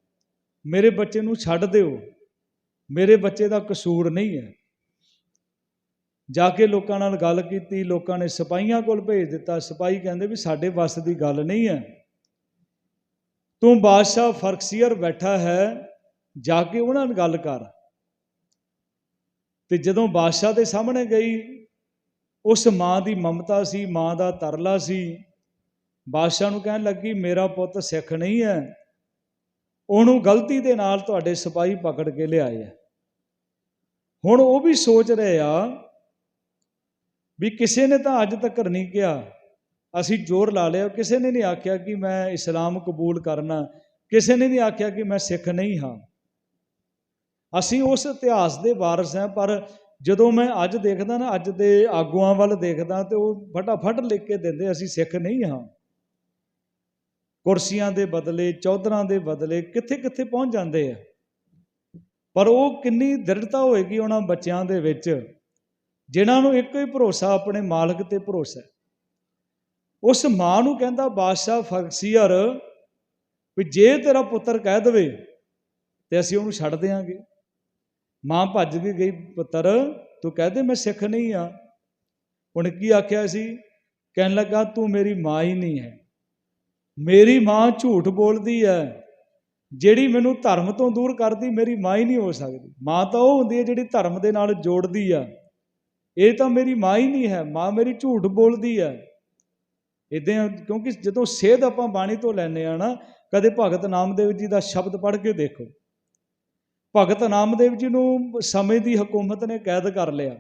ਮੇਰੇ ਬੱਚੇ ਨੂੰ ਛੱਡ ਦਿਓ। ਮੇਰੇ ਬੱਚੇ ਦਾ ਕਸੂਰ ਨਹੀਂ ਹੈ। ਜਾ ਕੇ ਲੋਕਾਂ ਨਾਲ ਗੱਲ ਕੀਤੀ, ਲੋਕਾਂ ਨੇ ਸਿਪਾਹੀਆਂ ਕੋਲ ਭੇਜ ਦਿੱਤਾ। ਸਿਪਾਹੀ ਕਹਿੰਦੇ ਵੀ ਸਾਡੇ ਵੱਸ ਦੀ ਗੱਲ ਨਹੀਂ ਹੈ। ਤੂੰ ਬਾਦਸ਼ਾਹ ਫਰਕਸੀਅਰ ਬੈਠਾ ਹੈ, ਜਾ ਕੇ ਉਹਨਾਂ ਨਾਲ ਗੱਲ ਕਰ। ਤੇ ਜਦੋਂ ਬਾਦਸ਼ਾਹ ਦੇ ਸਾਹਮਣੇ ਗਈ, ਉਸ ਮਾਂ ਦੀ ਮਮਤਾ ਸੀ, ਮਾਂ ਦਾ ਤਰਲਾ ਸੀ। ਬਾਦਸ਼ਾਹ ਨੂੰ ਕਹਿਣ ਲੱਗੀ, ਮੇਰਾ ਪੁੱਤ ਸਿੱਖ ਨਹੀਂ ਹੈ। ਉਹਨੂੰ ਗਲਤੀ ਦੇ ਨਾਲ ਤੁਹਾਡੇ ਸਿਪਾਹੀ ਪਕੜ ਕੇ ਲਿਆਏ ਆ। ਹੁਣ ਉਹ ਵੀ ਸੋਚ ਰਹੇ ਆ ਵੀ ਕਿਸੇ ਨੇ ਤਾਂ ਅੱਜ ਤੱਕ ਨਹੀਂ ਕਿਹਾ। ਅਸੀਂ ਜ਼ੋਰ ਲਾ ਲਿਆ। ਕਿਸੇ ਨੇ ਨਹੀਂ ਆਖਿਆ ਕਿ ਮੈਂ ਇਸਲਾਮ ਕਬੂਲ ਕਰਨਾ। ਕਿਸੇ ਨੇ ਨਹੀਂ ਆਖਿਆ ਕਿ ਮੈਂ ਸਿੱਖ ਨਹੀਂ ਹਾਂ। ਅਸੀਂ ਉਸ ਇਤਿਹਾਸ ਦੇ ਵਾਰਸ ਹਾਂ, ਪਰ ਜਦੋਂ ਮੈਂ ਅੱਜ ਦੇਖਦਾ ਨਾ, ਅੱਜ ਦੇ ਆਗੂਆਂ ਵੱਲ ਦੇਖਦਾ ਤੇ ਉਹ ਫਟਾਫਟ ਲਿਖ ਕੇ ਦਿੰਦੇ, ਅਸੀਂ ਸਿੱਖ ਨਹੀਂ ਹਾਂ। ਕੁਰਸੀਆਂ ਦੇ ਬਦਲੇ, ਚੌਧਰਾਂ ਦੇ ਬਦਲੇ ਕਿੱਥੇ ਕਿੱਥੇ ਪਹੁੰਚ ਜਾਂਦੇ ਆ? ਪਰ ਉਹ ਕਿੰਨੀ ਦ੍ਰਿੜਤਾ ਹੋਏਗੀ ਉਹਨਾਂ ਬੱਚਿਆਂ ਦੇ ਵਿੱਚ, ਜਿਨ੍ਹਾਂ ਨੂੰ ਇੱਕੋ ਹੀ ਭਰੋਸਾ ਆਪਣੇ ਮਾਲਕ ਤੇ ਭਰੋਸਾ ਉਸ ਮਾਂ ਨੂੰ ਕਹਿੰਦਾ, ਬਾਦਸ਼ਾਹ ਫਰਕਸੀਅਰ ਵੀ ਜੇ ਤੇਰਾ ਪੁੱਤਰ ਕਹਿ ਦਵੇ, ਤੇ ਅਸੀਂ ਉਹਨੂੰ ਛੱਡ ਦੇਾਂਗੇ ਮਾਂ ਭੱਜ ਕੇ ਗਈ, ਪੁੱਤਰ, ਤੂੰ ਕਹਦੇ ਮੈਂ ਸਿੱਖ ਨਹੀਂ ਆ। ਹੁਣ ਕੀ ਆਖਿਆ ਸੀ? ਕਹਿਣ ਲੱਗਾ, ਤੂੰ ਮੇਰੀ ਮਾਂ ਹੀ ਨਹੀਂ ਹੈ। ਮੇਰੀ ਮਾਂ ਝੂਠ ਬੋਲਦੀ ਹੈ। ਜਿਹੜੀ ਮੈਨੂੰ ਧਰਮ ਤੋਂ ਦੂਰ ਕਰਦੀ, ਮੇਰੀ ਮਾਂ ਹੀ ਨਹੀਂ ਹੋ ਸਕਦੀ। ਮਾਂ ਤਾਂ ਉਹ ਹੁੰਦੀ ਹੈ ਜਿਹੜੀ ਧਰਮ ਦੇ ਨਾਲ ਜੋੜਦੀ ਆ। ਇਹ ਤਾਂ ਮੇਰੀ ਮਾਂ ਹੀ ਨਹੀਂ ਹੈ, ਮਾਂ ਮੇਰੀ ਝੂਠ ਬੋਲਦੀ ਹੈ ਇਦਾਂ ਕਿਉਂਕਿ ਜਦੋਂ ਸੇਧ ਆਪਾਂ ਬਾਣੀ ਤੋਂ ਲੈਨੇ ਆ ਨਾ, ਕਦੇ ਭਗਤ ਨਾਮਦੇਵ ਜੀ ਦਾ ਸ਼ਬਦ ਪੜ੍ਹ ਕੇ ਦੇਖੋ। ਭਗਤ ਨਾਮਦੇਵ ਜੀ ਨੂੰ ਸਮੇਂ ਦੀ ਹਕੂਮਤ ਨੇ ਕੈਦ ਕਰ ਲਿਆ।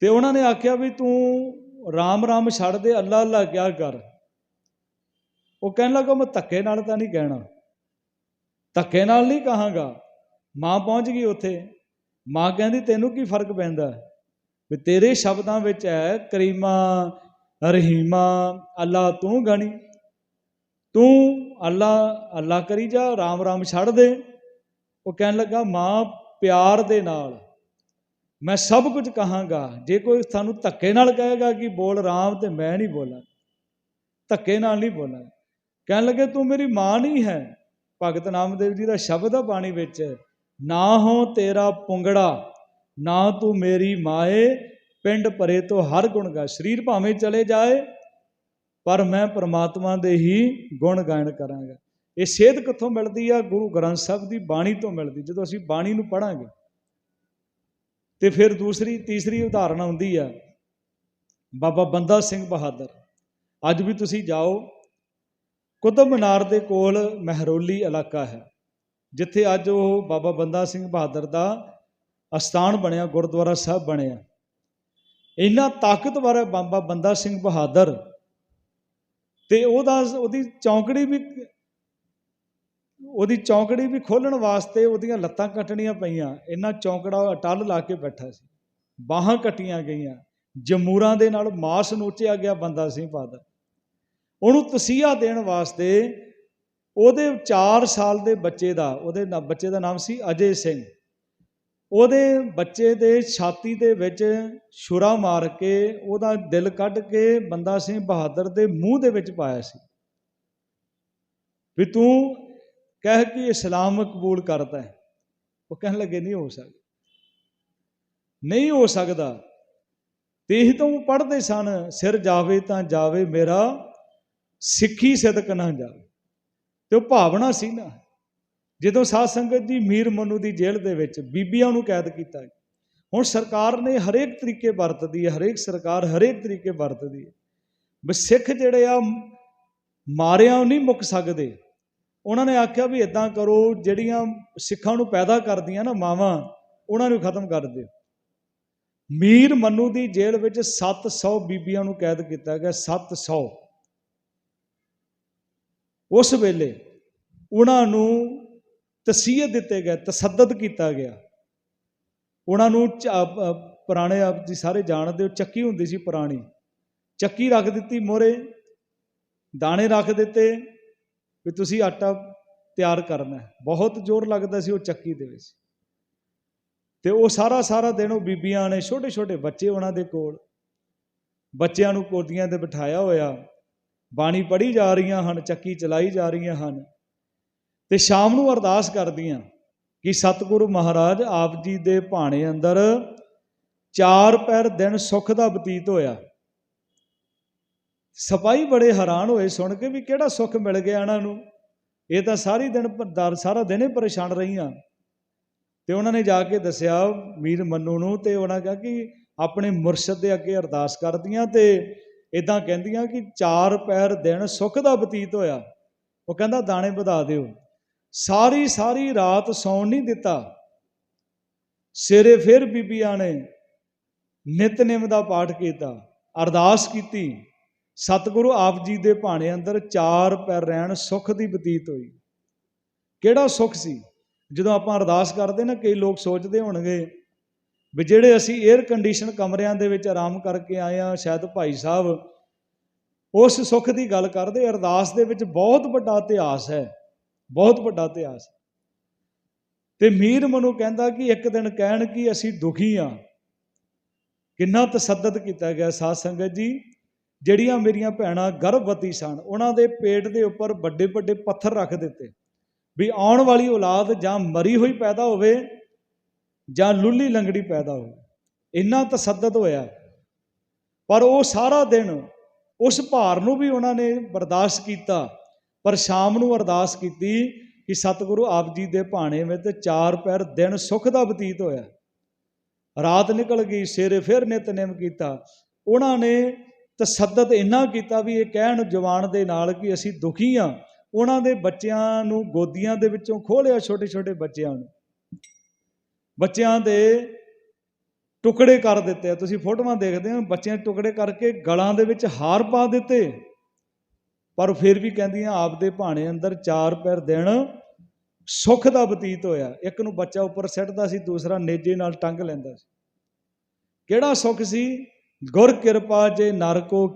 ਤੇ ਉਹਨਾਂ ਨੇ ਆਖਿਆ ਵੀ ਤੂੰ ਰਾਮ ਰਾਮ ਛੱਡ ਦੇ, ਅੱਲਾ ਅੱਲਾ ਕਿਆ ਕਰ? ਉਹ ਕਹਿਣ ਲੱਗਾ, ਮੈਂ ਧੱਕੇ ਨਾਲ ਤਾਂ ਨਹੀਂ ਕਹਿਣਾ। ਧੱਕੇ ਨਾਲ ਨਹੀਂ ਕਹਾਂਗਾ। ਮਾਂ ਪਹੁੰਚ ਗਈ ਉੱਥੇ। ਮਾਂ ਕਹਿੰਦੀ, ਤੈਨੂੰ ਕੀ ਫ਼ਰਕ ਪੈਂਦਾ? ਵੀ ਤੇਰੇ ਸ਼ਬਦਾਂ ਵਿੱਚ ਹੈ, ਕਰੀਮਾ, ਰਹੀਮਾ, ਅੱਲਾ ਤੂੰ ਗਣੀ। ਤੂੰ ਅੱਲਾ ਅੱਲਾ ਕਰੀ ਜਾ, ਰਾਮ ਰਾਮ ਛੱਡ ਦੇ। ਉਹ ਕਹਿਣ ਲੱਗਾ, ਮਾਂ ਪਿਆਰ ਦੇ ਨਾਲ ਮੈਂ ਸਭ ਕੁਝ ਕਹਾਂਗਾ। ਜੇ ਕੋਈ ਸਾਨੂੰ ਧੱਕੇ ਨਾਲ ਕਹੇਗਾ ਕਿ ਬੋਲ ਰਾਮ ਤੇ ਮੈਂ ਨਹੀਂ ਬੋਲਾਂ। ਧੱਕੇ ਨਾਲ ਨਹੀਂ ਬੋਲਾਂ। ਕਹਿਣ ਲੱਗੇ, ਤੂੰ ਮੇਰੀ ਮਾਂ ਨਹੀਂ ਹੈ। ਭਗਤ ਨਾਮਦੇਵ ਜੀ ਦਾ ਸ਼ਬਦ ਆ ਬਾਣੀ ਵਿੱਚ, ਨਾ ਹੋ ਤੇਰਾ ਪੁੰਗੜਾ, ਨਾ ਤੂੰ ਮੇਰੀ ਮਾਏ, ਪਿੰਡ ਪਰੇ ਤੋਂ ਹਰ ਗੁਣ ਗਾ। ਸਰੀਰ ਭਾਵੇਂ ਚਲੇ ਜਾਏ, ਪਰ ਮੈਂ ਪ੍ਰਮਾਤਮਾ ਦੇ ਹੀ ਗੁਣ ਗਾਇਨ ਕਰਾਂਗਾ। ਇਹ ਸੇਧ ਕਿੱਥੋਂ ਮਿਲਦੀ ਆ? ਗੁਰੂ ਗ੍ਰੰਥ ਸਾਹਿਬ ਦੀ ਬਾਣੀ ਤੋਂ ਮਿਲਦੀ। ਜਦੋਂ ਅਸੀਂ ਬਾਣੀ ਨੂੰ ਪੜਾਂਗੇ ਤੇ ਫਿਰ ਦੂਸਰੀ, ਤੀਸਰੀ ਉਦਾਹਰਣ ਆਉਂਦੀ ਆ, ਬਾਬਾ ਬੰਦਾ ਸਿੰਘ ਬਹਾਦਰ। ਅੱਜ ਵੀ ਤੁਸੀਂ ਜਾਓ ਕੁਤਬ ਮਨਾਰ ਦੇ ਕੋਲ ਮਹਿਰੋਲੀ ਇਲਾਕਾ ਹੈ, ਜਿੱਥੇ ਅੱਜ ਉਹ ਬਾਬਾ ਬੰਦਾ ਸਿੰਘ ਬਹਾਦਰ ਦਾ ਅਸਥਾਨ ਬਣਿਆ, ਗੁਰਦੁਆਰਾ ਸਾਹਿਬ ਬਣਿਆ। ਇੰਨਾ ਤਾਕਤਵਰ ਹੈ ਬਾਬਾ ਬੰਦਾ ਸਿੰਘ ਬਹਾਦਰ ਤੇ ਉਹਦਾ ਉਹਦੀ ਚੌਂਕੜੀ ਵੀ, ਉਹਦੀ ਚੌਂਕੜੀ ਵੀ ਖੋਲਣ ਵਾਸਤੇ ਉਹਦੀਆਂ ਲੱਤਾਂ ਕੱਟਣੀਆਂ ਪਈਆਂ। ਇੰਨਾ ਚੌਂਕੜਾ ਅਟੱਲ ਲਾ ਕੇ ਬੈਠਾ ਸੀ। ਬਾਹਾਂ ਕੱਟੀਆਂ ਗਈਆਂ। ਜਮੂਰਾਂ ਦੇ ਨਾਲ ਮਾਸ ਨੋਚਿਆ ਗਿਆ ਬੰਦਾ ਸਿੰਘ ਬਹਾਦਰ। ਉਹਨੂੰ ਤਸੀਹਾ ਦੇਣ ਵਾਸਤੇ ਉਹਦੇ 4 ਸਾਲ ਦੇ ਬੱਚੇ ਦਾ, ਉਹਦੇ ਬੱਚੇ ਦਾ ਨਾਮ ਸੀ ਅਜੇ ਸਿੰਘ। ਉਹਦੇ ਬੱਚੇ ਦੇ ਛਾਤੀ ਦੇ ਵਿੱਚ ਛੁਰਾ ਮਾਰ ਕੇ ਉਹਦਾ ਦਿਲ ਕੱਢ ਕੇ ਬੰਦਾ ਸਿੰਘ ਬਹਾਦਰ ਦੇ ਮੂੰਹ ਦੇ ਵਿੱਚ ਪਾਇਆ ਸੀ। ਵੀ ਤੂੰ ਕਹਿ ਕਿ ਇਸਲਾਮ ਕਬੂਲ ਕਰਦਾ ਹੈ। ਉਹ ਕਹਿਣ ਲੱਗੇ, ਨਹੀਂ ਹੋ ਸਕਦਾ। ਨਹੀਂ ਹੋ ਸਕਦਾ। ਤੇ ਇਹ ਤੋਂ ਪੜ੍ਹਦੇ ਸਨ। ਸਿਰ ਜਾਵੇ ਤਾਂ ਜਾਵੇ ਮੇਰਾ ਸਿੱਖੀ ਸਿਦਕ ਨਾ ਜਾਵੇ। ਤੇ ਉਹ ਭਾਵਨਾ ਸੀ ਨਾ। ਜਦੋਂ ਸਾਧ ਸੰਗਤ ਜੀ ਮੀਰ ਮਨੂ ਦੀ ਜੇਲ੍ਹ ਦੇ ਵਿੱਚ ਬੀਬੀਆਂ ਨੂੰ ਕੈਦ ਕੀਤਾ ਹੁਣ ਸਰਕਾਰ ਨੇ ਹਰੇਕ ਤਰੀਕੇ ਵਰਤਦੀ ਹੈ, ਹਰੇਕ ਸਰਕਾਰ ਹਰੇਕ ਤਰੀਕੇ ਵਰਤਦੀ ਹੈ। ਵੀ ਸਿੱਖ ਜਿਹੜੇ ਆ, ਮਾਰਿਆਂ ਨਹੀਂ ਮੁੱਕ ਸਕਦੇ। ਉਹਨਾਂ ਨੇ ਆਖਿਆ ਵੀ ਇਦਾਂ ਕਰੋ, ਜਿਹੜੀਆਂ ਸਿੱਖਾਂ ਨੂੰ ਪੈਦਾ ਕਰਦੀਆਂ ਨਾ ਮਾਵਾਂ, ਉਹਨਾਂ ਨੂੰ ਖਤਮ ਕਰ ਦਿਓ। ਮੀਰ ਮੰਨੂ ਦੀ ਜੇਲ੍ਹ ਵਿੱਚ 700 ਬੀਬੀਆਂ ਨੂੰ ਕੈਦ ਕੀਤਾ ਗਿਆ 700 ਉਸ ਵੇਲੇ ਉਹਨਾਂ ਨੂੰ ਤਸੀਹਤ ਦਿੱਤੇ ਗਏ, ਤਸੱਦਦ ਕੀਤਾ ਗਿਆ। ਉਹਨਾਂ ਨੂੰ ਚ- ਪੁਰਾਣੇ ਆਪ ਜੀ ਸਾਰੇ ਜਾਣਦੇ ਹੋ, ਚੱਕੀ ਹੁੰਦੀ ਸੀ ਪੁਰਾਣੀ। ਚੱਕੀ ਰੱਖ ਦਿੱਤੀ ਮੋਰੇ ਦਾਣੇ ਰੱਖ ਦਿੱਤੇ ਵੀ ਤੁਸੀਂ ਆਟਾ ਤਿਆਰ ਕਰਨਾ ਬਹੁਤ ਜ਼ੋਰ ਲੱਗਦਾ ਸੀ ਉਹ ਚੱਕੀ ਦੇ ਵਿੱਚ। ਤੇ ਉਹ ਸਾਰਾ ਸਾਰਾ ਦਿਨ ਉਹ ਬੀਬੀਆਂ ਨੇ ਛੋਟੇ ਛੋਟੇ ਬੱਚੇ ਉਹਨਾਂ ਦੇ ਕੋਲ, ਬੱਚਿਆਂ ਨੂੰ ਕੋਦੀਆਂ ਤੇ ਬਿਠਾਇਆ ਹੋਇਆ। ਬਾਣੀ ਪੜ੍ਹੀ ਜਾ ਰਹੀਆਂ ਹਨ, ਚੱਕੀ ਚਲਾਈ ਜਾ ਰਹੀਆਂ ਹਨ। ਤੇ ਸ਼ਾਮ ਨੂੰ ਅਰਦਾਸ ਕਰਦੀਆਂ ਕਿ ਸਤਿਗੁਰੂ ਮਹਾਰਾਜ ਆਪ ਜੀ ਦੇ ਭਾਣੇ ਅੰਦਰ ਚਾਰ ਪੈਰ ਦਿਨ ਸੁੱਖ ਦਾ ਬਤੀਤ ਹੋਇਆ। ਸਪਾਈ ਬੜੇ ਹੈਰਾਨ ਹੋਏ ਸੁਣ ਕੇ ਵੀ ਕਿਹੜਾ ਸੁੱਖ ਮਿਲ ਗਿਆ ਇਹਨਾਂ ਨੂੰ। ਇਹ ਤਾਂ ਸਾਰੀ ਦਿਨ ਦਰ, ਸਾਰਾ ਦਿਨ ਹੀ ਪਰੇਸ਼ਾਨ ਰਹੀਆਂ। ਤੇ ਉਹਨਾਂ ਨੇ ਜਾ ਕੇ ਦੱਸਿਆ, ਮੀਰ ਮੰਨੂ ਨੂੰ, ਤੇ ਉਹਨਾਂ ਕਿਹਾ ਕਿ ਆਪਣੇ ਮੁਰਸ਼ਿਦ ਦੇ ਅੱਗੇ ਅਰਦਾਸ ਕਰਦੀਆਂ ਤੇ ਇਦਾਂ ਕਹਿੰਦੀਆਂ ਕਿ ਚਾਰ ਪੈਰ ਦਿਨ ਸੁੱਖ ਦਾ ਬਤੀਤ ਹੋਇਆ। ਉਹ ਕਹਿੰਦਾ, ਦਾਣੇ ਵਧਾ ਦਿਓ। ਸਾਰੀ ਸਾਰੀ ਰਾਤ ਸੌਣ ਨਹੀਂ ਦਿੱਤਾ। ਸਵੇਰੇ ਫਿਰ ਬੀਬੀਆਂ ਨੇ ਨਿਤਨੇਮ ਦਾ ਪਾਠ ਕੀਤਾ, ਅਰਦਾਸ ਕੀਤੀ। ਸਤਿਗੁਰੂ ਆਪ ਜੀ ਦੇ ਭਾਣੇ ਅੰਦਰ ਚਾਰ ਪੈਰ ਰਹਿਣ ਸੁੱਖ ਦੀ ਬਤੀਤ ਹੋਈ। ਕਿਹੜਾ ਸੁੱਖ ਸੀ? ਜਦੋਂ ਆਪਾਂ ਅਰਦਾਸ ਕਰਦੇ ਨਾ, ਕਈ ਲੋਕ ਸੋਚਦੇ ਹੋਣਗੇ ਵੀ ਜਿਹੜੇ ਅਸੀਂ 에ਅਰ ਕੰਡੀਸ਼ਨ ਕਮਰਿਆਂ ਦੇ ਵਿੱਚ ਆਰਾਮ ਕਰਕੇ ਆਏ ਆ ਸ਼ਾਇਦ ਭਾਈ ਸਾਹਿਬ ਉਸ ਸੁੱਖ ਦੀ ਗੱਲ ਕਰਦੇ, ਅਰਦਾਸ ਦੇ ਵਿੱਚ ਬਹੁਤ ਵੱਡਾ ਇਤਿਹਾਸ ਹੈ, ਬਹੁਤ ਵੱਡਾ ਇਤਿਹਾਸ ਤੇ ਮੀਰ ਮਨੂੰ ਕਹਿੰਦਾ ਕਿ ਇੱਕ ਦਿਨ ਕਹਿਣ ਕਿ ਅਸੀਂ ਦੁਖੀ ਆ ਕਿੰਨਾ ਤਸੱਦਦ ਕੀਤਾ ਗਿਆ ਸਾਧ ਸੰਗਤ ਜੀ, ਜਿਹੜੀਆਂ ਮੇਰੀਆਂ ਭੈਣਾਂ ਗਰਭਵਤੀ ਸਨ, ਉਹਨਾਂ ਦੇ ਪੇਟ ਦੇ ਉੱਪਰ ਵੱਡੇ ਵੱਡੇ ਪੱਥਰ ਰੱਖ ਦਿੱਤੇ, ਵੀ ਆਉਣ ਵਾਲੀ ਔਲਾਦ ਜਾਂ ਮਰੀ ਹੋਈ ਪੈਦਾ ਹੋਵੇ ਜਾਂ ਲੁੱਲੀ ਲੰਗੜੀ ਪੈਦਾ ਹੋਵੇ। ਇੰਨਾ ਤਸੱਦਦ ਹੋਇਆ। ਪਰ ਉਹ ਸਾਰਾ ਦਿਨ ਉਸ ਭਾਰ ਨੂੰ ਵੀ ਉਹਨਾਂ ਨੇ ਬਰਦਾਸ਼ਤ ਕੀਤਾ, ਪਰ ਸ਼ਾਮ ਨੂੰ ਅਰਦਾਸ ਕੀਤੀ ਕਿ ਸਤਿਗੁਰੂ ਆਪ ਜੀ ਦੇ ਭਾਣੇ ਵਿੱਚ ਚਾਰ ਪੈਰ ਦਿਨ ਸੁੱਖ ਦਾ ਬਤੀਤ ਹੋਇਆ। ਰਾਤ ਨਿਕਲ ਗਈ, ਸਵੇਰੇ ਫਿਰ ਨਿਤਨੇਮ ਕੀਤਾ। ਉਹਨਾਂ ਨੇ ਤਸੱਦਦ ਇੰਨਾ ਕੀਤਾ ਵੀ ਇਹ ਕਹਿਣ ਜਵਾਨ ਦੇ ਨਾਲ ਕਿ ਅਸੀਂ ਦੁਖੀ ਆ। ਉਹਨਾਂ ਦੇ ਬੱਚਿਆਂ ਨੂੰ ਗੋਦੀਆਂ ਦੇ ਵਿੱਚੋਂ ਖੋਲਿਆ ਛੋਟੇ ਛੋਟੇ ਬੱਚਿਆਂ ਨੂੰ। ਬੱਚਿਆਂ ਦੇ ਟੁਕੜੇ ਕਰ ਦਿੱਤੇ ਆ। ਤੁਸੀਂ ਫੋਟੋਆਂ ਦੇਖਦੇ ਹੋ, ਬੱਚਿਆਂ ਦੇ ਟੁਕੜੇ ਕਰਕੇ ਗਲਾਂ ਦੇ ਵਿੱਚ ਹਾਰ ਪਾ ਦਿੱਤੇ। ਪਰ ਫਿਰ ਵੀ ਕਹਿੰਦੀਆਂ, ਆਪਦੇ ਭਾਣੇ ਅੰਦਰ ਚਾਰ ਪੈਰ ਦਿਨ ਸੁੱਖ ਦਾ ਬਤੀਤ ਹੋਇਆ। ਇੱਕ ਨੂੰ ਬੱਚਾ ਉੱਪਰ ਸਿੱਟਦਾ ਸੀ, ਦੂਸਰਾ ਨੇਜੇ ਨਾਲ ਟੰਗ ਲੈਂਦਾ ਸੀ। ਕਿਹੜਾ ਸੁੱਖ ਸੀ? ਗੁਰ ਕਿਰਪਾ ਜੇ ਨਰਕੋ ਕੋ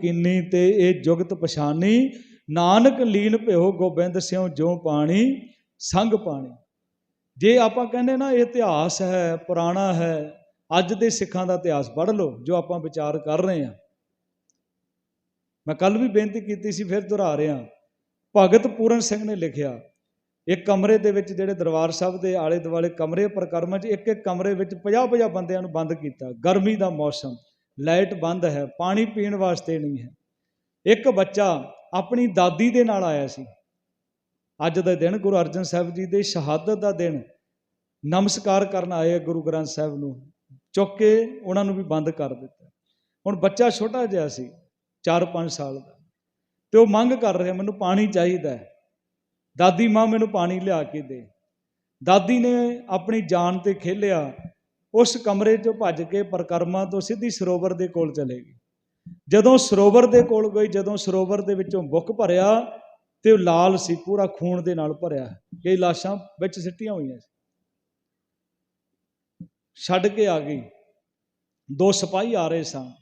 ਤੇ ਇਹ ਜੁਗਤ ਪਛਾਨੀ। ਨਾਨਕ ਲੀਨ ਭਿਓ ਗੋਬਿੰਦ ਸਿਉ ਜੋ ਪਾਣੀ, ਸੰਗ ਪਾਣੀ। ਜੇ ਆਪਾਂ ਕਹਿੰਦੇ ਨਾ ਇਹ ਇਤਿਹਾਸ ਹੈ, ਪੁਰਾਣਾ ਹੈ, ਅੱਜ ਦੇ ਸਿੱਖਾਂ ਦਾ ਇਤਿਹਾਸ ਪੜ੍ਹ ਲਓ, ਜੋ ਆਪਾਂ ਵਿਚਾਰ ਕਰ ਰਹੇ ਹਾਂ। ਮੈਂ ਕੱਲ ਵੀ ਬੇਨਤੀ ਕੀਤੀ ਸੀ, ਫਿਰ ਦੁਹਰਾ ਰਿਹਾ। ਭਗਤ ਪੂਰਨ ਸਿੰਘ ਨੇ ਲਿਖਿਆ, ਇੱਕ ਕਮਰੇ ਦੇ ਵਿੱਚ ਜਿਹੜੇ ਦਰਬਾਰ ਸਾਹਿਬ ਦੇ ਆਲੇ ਦੁਆਲੇ ਕਮਰੇ ਪ੍ਰਕਰਮਾਂ 'ਚ ਇੱਕ ਇੱਕ ਕਮਰੇ ਵਿੱਚ 50-50 ਬੰਦਿਆਂ ਨੂੰ ਬੰਦ ਕੀਤਾ। ਗਰਮੀ ਦਾ ਮੌਸਮ, ਲਾਈਟ ਬੰਦ ਹੈ, ਪਾਣੀ ਪੀਣ ਵਾਸਤੇ ਨਹੀਂ ਹੈ। ਇੱਕ ਬੱਚਾ ਆਪਣੀ ਦਾਦੀ ਦੇ ਨਾਲ ਆਇਆ ਸੀ। ਅੱਜ ਦਾ ਦਿਨ ਗੁਰੂ ਅਰਜਨ ਸਾਹਿਬ ਜੀ ਦੇ ਸ਼ਹਾਦਤ ਦਾ ਦਿਨ ਨਮਸਕਾਰ ਕਰਨ ਆਏ ਗੁਰੂ ਗ੍ਰੰਥ ਸਾਹਿਬ ਨੂੰ, ਚੁੱਕ ਕੇ ਉਹਨਾਂ ਨੂੰ ਵੀ ਬੰਦ ਕਰ ਦਿੱਤਾ। ਹੁਣ ਬੱਚਾ ਛੋਟਾ ਜਿਹਾ ਸੀ 4-5 ਸਾਲ ਦਾ, ਤੇ ਉਹ ਮੰਗ ਕਰ ਰਿਹਾ, ਮੈਨੂੰ ਪਾਣੀ ਚਾਹੀਦਾ ਦਾਦੀ ਮਾਂ ਮੈਨੂੰ ਪਾਣੀ ਲਿਆ ਕੇ ਦੇ। ਦਾਦੀ ਨੇ ਆਪਣੀ ਜਾਨ ਤੇ ਖੇਲਿਆ, ਉਸ ਕਮਰੇ ਚੋਂ ਭੱਜ ਕੇ ਪਰਕਰਮਾ ਤੋਂ ਸਿੱਧੀ ਸਰੋਵਰ ਦੇ ਕੋਲ ਚਲੇ ਗਈ ਜਦੋਂ ਸਰੋਵਰ ਦੇ ਕੋਲ ਗਈ ਜਦੋਂ ਸਰੋਵਰ ਦੇ ਵਿੱਚੋਂ ਬੁੱਕ ਭਰਿਆ ਤੇ ਉਹ ਲਾਲ ਸੀ, ਪੂਰਾ ਖੂਨ ਦੇ ਨਾਲ ਭਰਿਆ ਕਈ ਲਾਸ਼ਾਂ ਵਿੱਚ ਸਿੱਟੀਆਂ ਹੋਈਆਂ ਸੀ। ਛੱਡ ਕੇ ਆ ਗਈ। ਦੋ ਸਿਪਾਹੀ ਆ ਰਹੇ ਸਨ।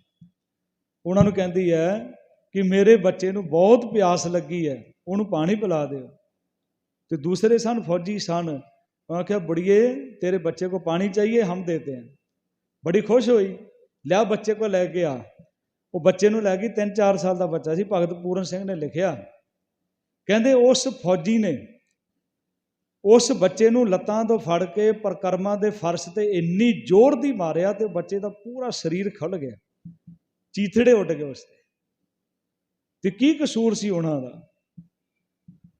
ਉਹਨਾਂ ਨੂੰ ਕਹਿੰਦੀ ਹੈ ਕਿ ਮੇਰੇ ਬੱਚੇ ਨੂੰ ਬਹੁਤ ਪਿਆਸ ਲੱਗੀ ਹੈ, ਉਹਨੂੰ ਪਾਣੀ ਪਿਲਾ ਦਿਓ। ਤੇ ਦੂਸਰੇ ਸਨ, ਫੌਜੀ ਸਨ। ਉਹ ਆਖਿਆ, ਬੜੀਏ, ਤੇਰੇ ਬੱਚੇ ਕੋ ਪਾਣੀ ਚਾਹੀਏ, ਹਮ ਦੇਤੇ ਹਨ ਬੜੀ ਖੁਸ਼ ਹੋਈ। ਲਿਆ, ਬੱਚੇ ਕੋ ਲੈ ਕੇ ਆ। ਉਹ ਬੱਚੇ ਨੂੰ ਲੈ ਗਈ। 3-4 ਸਾਲ ਦਾ ਬੱਚਾ ਸੀ। ਭਗਤ ਪੂਰਨ ਸਿੰਘ ਨੇ ਲਿਖਿਆ ਕਹਿੰਦੇ ਉਸ ਫੌਜੀ ਨੇ ਉਸ ਬੱਚੇ ਨੂੰ ਲੱਤਾਂ ਤੋਂ ਫੜ ਕੇ ਪਰਕਰਮਾਂ ਦੇ ਫਰਸ਼ ਤੇ ਇੰਨੀ ਜ਼ੋਰ ਦੀ ਮਾਰਿਆ ਤੇ ਬੱਚੇ ਦਾ ਪੂਰਾ ਸਰੀਰ ਖੁੱਲ ਗਿਆ। ਚੀਥੜੇ ਉੱਡ ਗਏ ਉਸ ਤੇ। ਤੇ ਕੀ ਕਸੂਰ ਸੀ ਉਹਨਾਂ ਦਾ?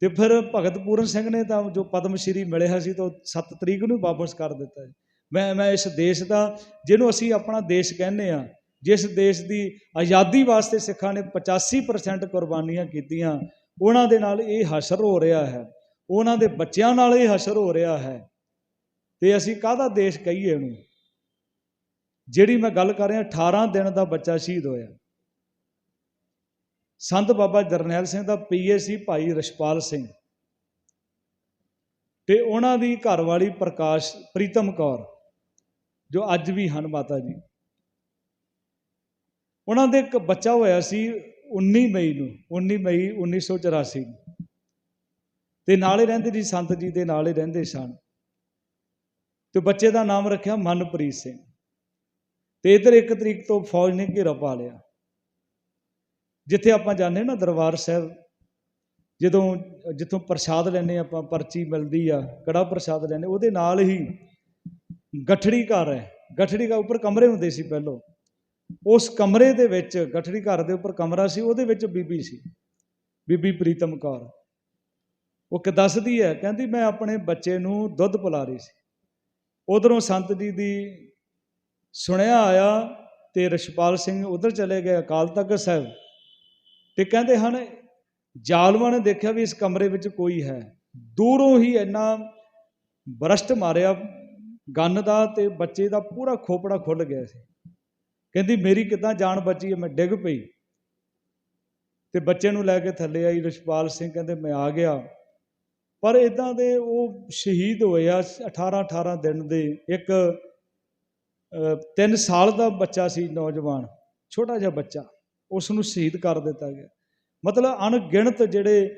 ਤੇ ਫਿਰ ਭਗਤ ਪੂਰਨ ਸਿੰਘ ਨੇ ਤਾਂ ਜੋ ਪਦਮ ਸ਼੍ਰੀ ਮਿਲਿਆ ਸੀ ਤਾਂ 7 ਤਰੀਕ ਨੂੰ ਵਾਪਸ ਕਰ ਦਿੱਤਾ ਮੈਂ ਮੈਂ ਇਸ ਦੇਸ਼ ਦਾ, ਜਿਹਨੂੰ ਅਸੀਂ ਆਪਣਾ ਦੇਸ਼ ਕਹਿੰਦੇ ਆ ਜਿਸ ਦੇਸ਼ ਦੀ ਆਜ਼ਾਦੀ ਵਾਸਤੇ ਸਿੱਖਾਂ ਨੇ 85% ਕੁਰਬਾਨੀਆਂ ਕੀਤੀਆਂ ਉਹਨਾਂ ਦੇ ਨਾਲ ਇਹ ਹਸ਼ਰ ਹੋ ਰਿਹਾ ਹੈ। ਉਹਨਾਂ ਦੇ ਬੱਚਿਆਂ ਨਾਲ ਇਹ ਹਸ਼ਰ ਹੋ ਰਿਹਾ ਹੈ। ਤੇ ਅਸੀਂ ਕਾਹਦਾ ਦੇਸ਼ ਕਹੀਏ ਇਹਨੂੰ ਜਿਹੜੀ ਮੈਂ ਗੱਲ ਕਰ ਰਿਹਾ 18 ਦਿਨ ਦਾ ਬੱਚਾ ਸ਼ਹੀਦ ਹੋਇਆ। ਸੰਤ ਬਾਬਾ ਜਰਨੈਲ ਸਿੰਘ ਦਾ ਪੀਏ ਸੀ ਭਾਈ ਰਸ਼ਪਾਲ ਸਿੰਘ। ਤੇ ਉਹਨਾਂ ਦੀ ਘਰਵਾਲੀ ਪ੍ਰਕਾਸ਼ ਪ੍ਰੀਤਮ ਕੌਰ, ਜੋ ਅੱਜ ਵੀ ਹਨ ਮਾਤਾ ਜੀ। ਉਹਨਾਂ ਦੇ ਇੱਕ ਬੱਚਾ ਹੋਇਆ ਸੀ 19 ਮਈ ਨੂੰ 19 ਮਈ 1984 ਨੂੰ। ਤੇ ਨਾਲੇ ਰਹਿੰਦੇ ਸੀ ਸੰਤ ਜੀ ਦੇ ਨਾਲੇ ਰਹਿੰਦੇ ਸਨ। ਤੇ ਬੱਚੇ ਦਾ ਨਾਮ ਰੱਖਿਆ ਮਨਪ੍ਰੀਤ ਸਿੰਘ। ਤੇ ਇਧਰ ਇੱਕ ਤਰੀਕ ਤੋਂ ਫੌਜ ਨੇ ਘੇਰਾ ਪਾ ਲਿਆ। ਜਿੱਥੇ ਆਪਾਂ ਜਾਂਦੇ ਨਾ ਦਰਬਾਰ ਸਾਹਿਬ, ਜਦੋਂ ਜਿੱਥੋਂ ਪ੍ਰਸ਼ਾਦ ਲੈਣੇ ਆਪਾਂ, ਪਰਚੀ ਮਿਲਦੀ ਆ ਕੜਾ ਪ੍ਰਸ਼ਾਦ ਲੈਣੇ ਉਹਦੇ ਨਾਲ ਹੀ ਗੱਠੜੀ ਘਰ ਹੈ। ਗੱਠੜੀ ਘਰ ਉੱਪਰ ਕਮਰੇ ਹੁੰਦੇ ਸੀ ਪਹਿਲੋਂ। ਉਸ ਕਮਰੇ ਦੇ ਵਿੱਚ ਗਠੜੀ ਘਰ ਦੇ ਉੱਪਰ ਕਮਰਾ ਸੀ, ਉਹਦੇ ਵਿੱਚ ਬੀਬੀ ਸੀ, ਬੀਬੀ ਪ੍ਰੀਤਮ ਕੌਰ। ਉਹ ਕਿ ਦੱਸਦੀ ਹੈ, ਕਹਿੰਦੀ ਮੈਂ ਆਪਣੇ ਬੱਚੇ ਨੂੰ ਦੁੱਧ ਪਿਲਾ ਰਹੀ ਸੀ। ਉਧਰੋਂ ਸੰਤ ਜੀ ਦੀ ਸੁਣਿਆ ਆਇਆ ਤੇ ਰਸ਼ਪਾਲ ਸਿੰਘ ਉਧਰ ਚਲੇ ਗਏ, ਅਕਾਲ ਤਖਤ ਸਾਹਿਬ। ਤੇ ਕਹਿੰਦੇ ਹਨ, ਜ਼ਾਲਮਾਂ ਨੇ ਦੇਖਿਆ ਵੀ ਇਸ ਕਮਰੇ ਵਿੱਚ ਕੋਈ ਹੈ। ਦੂਰੋਂ ਹੀ ਇੰਨਾ ਬਰਸ਼ਟ ਮਾਰਿਆ, ਗੰਨ ਦਾ ਤੇ ਬੱਚੇ ਦਾ ਪੂਰਾ ਖੋਪੜਾ ਖੁੱਲ ਗਿਆ ਸੀ। ਕਹਿੰਦੀ, ਮੇਰੀ ਕਿਦਾਂ ਜਾਨ ਬਚੀ ਹੈ, ਮੈਂ ਡਿੱਗ ਪਈ। ਤੇ ਬੱਚੇ ਨੂੰ ਲੈ ਕੇ ਥੱਲੇ ਆਈ ਰਸ਼ਪਾਲ ਸਿੰਘ, ਕਹਿੰਦੇ, ਮੈਂ ਆ ਗਿਆ। ਪਰ ਇਦਾਂ ਦੇ ਉਹ ਸ਼ਹੀਦ ਹੋਏ ਆ 18 18 ਦਿਨ ਦੇ, ਇੱਕ 3 ਸਾਲ ਦਾ ਬੱਚਾ ਸੀ ਨੌਜਵਾਨ, ਛੋਟਾ ਜਿਹਾ ਬੱਚਾ ਉਸ ਨੂੰ ਸ਼ਹੀਦ ਕਰ ਦਿੱਤਾ ਗਿਆ। ਮਤਲਬ ਅਣਗਿਣਤ ਜਿਹੜੇ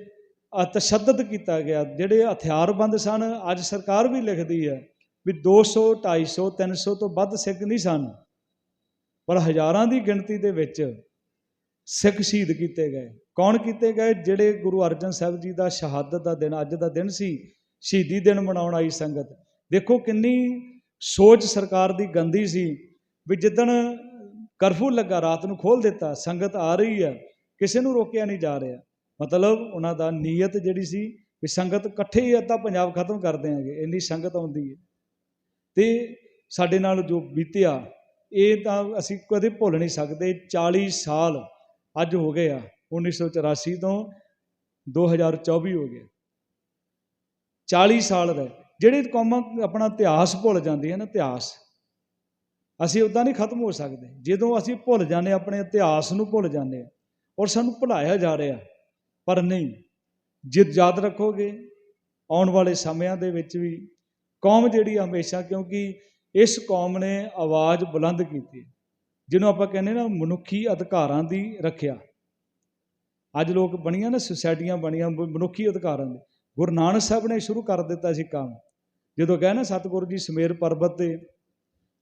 ਤਸ਼ੱਦਦ ਕੀਤਾ ਗਿਆ, ਜਿਹੜੇ ਹਥਿਆਰਬੰਦ ਸਨ, ਅੱਜ ਸਰਕਾਰ ਵੀ ਲਿਖਦੀ ਹੈ ਵੀ 200 250 300 ਤੋਂ ਵੱਧ ਸਿੱਖ ਨਹੀਂ ਸਨ। ਪਰ ਹਜ਼ਾਰਾਂ ਦੀ ਗਿਣਤੀ ਦੇ ਵਿੱਚ ਸਿੱਖ ਸ਼ਹੀਦ ਕੀਤੇ ਗਏ। ਕੌਣ ਕੀਤੇ ਗਏ? ਜਿਹੜੇ ਗੁਰੂ ਅਰਜਨ ਸਾਹਿਬ ਜੀ ਦਾ ਸ਼ਹਾਦਤ ਦਾ ਦਿਨ, ਅੱਜ ਦਾ ਦਿਨ ਸੀ, ਸ਼ਹੀਦੀ ਦਿਨ ਮਨਾਉਣ ਆਈ ਸੰਗਤ। ਦੇਖੋ ਕਿੰਨੀ ਸੋਚ ਸਰਕਾਰ ਦੀ ਗੰਦੀ ਸੀ ਵੀ ਜਿੱਦਣ ਕਰਫਿਊ ਲੱਗਾ, ਰਾਤ ਨੂੰ ਖੋਲ ਦਿੱਤਾ, ਸੰਗਤ ਆ ਰਹੀ ਹੈ, ਕਿਸੇ ਨੂੰ ਰੋਕਿਆ ਨਹੀਂ ਜਾ ਰਿਹਾ। ਮਤਲਬ ਉਹਨਾਂ ਦਾ ਨੀਅਤ ਜਿਹੜੀ ਸੀ ਵੀ ਸੰਗਤ ਇਕੱਠੇ ਹੀ ਅੱਧਾ ਪੰਜਾਬ ਖਤਮ ਕਰ ਦੇਾਂਗੇ ਇੰਨੀ ਸੰਗਤ ਆਉਂਦੀ ਹੈ। ਤੇ ਸਾਡੇ ਨਾਲ ਜੋ ਬੀਤਿਆ ਇਹ ਤਾਂ ਅਸੀਂ ਕਦੇ ਭੁੱਲ ਨਹੀਂ ਸਕਦੇ 40 ਸਾਲ ਅੱਜ ਹੋ ਗਏ ਆ 1984 ਤੋਂ 2024 ਹੋ ਗਏ। 40 ਸਾਲ ਦਾ ਜਿਹੜੇ ਕੌਮਾਂ ਆਪਣਾ ਇਤਿਹਾਸ ਭੁੱਲ ਜਾਂਦੀਆਂ ਨਾ, ਇਤਿਹਾਸ। ਅਸੀਂ ਉਦਾਂ ਨਹੀਂ ਖਤਮ ਹੋ ਸਕਦੇ। ਜਦੋਂ ਅਸੀਂ ਭੁੱਲ ਜਾਂਦੇ ਆਪਣੇ ਇਤਿਹਾਸ ਨੂੰ ਭੁੱਲ ਜਾਂਦੇ ਆ ਔਰ ਸਾਨੂੰ ਭੁਲਾਇਆ ਜਾ ਰਿਹਾ, ਪਰ ਨਹੀਂ। ਜਿੱਦ ਯਾਦ ਰੱਖੋਗੇ, ਆਉਣ ਵਾਲੇ ਸਮਿਆਂ ਦੇ ਵਿੱਚ ਵੀ ਕੌਮ ਜਿਹੜੀ ਹਮੇਸ਼ਾ, ਕਿਉਂਕਿ ਇਸ ਕੌਮ ਨੇ ਆਵਾਜ਼ ਬੁਲੰਦ ਕੀਤੀ, ਜਿਹਨੂੰ ਆਪਾਂ ਕਹਿੰਦੇ ਨਾ ਮਨੁੱਖੀ ਅਧਿਕਾਰਾਂ ਦੀ ਰੱਖਿਆ। ਅੱਜ ਲੋਕ ਬਣੀਆਂ ਨਾ ਸੁਸਾਇਟੀਆਂ ਬਣੀਆਂ ਮਨੁੱਖੀ ਅਧਿਕਾਰਾਂ ਦੇ। ਗੁਰੂ ਨਾਨਕ ਸਾਹਿਬ ਨੇ ਸ਼ੁਰੂ ਕਰ ਦਿੱਤਾ ਸੀ ਕੰਮ। ਜਦੋਂ ਕਹੇ ਨਾ ਸਤਿਗੁਰੂ ਜੀ ਸਮੇਰ ਪਰਬਤ ਤੇ,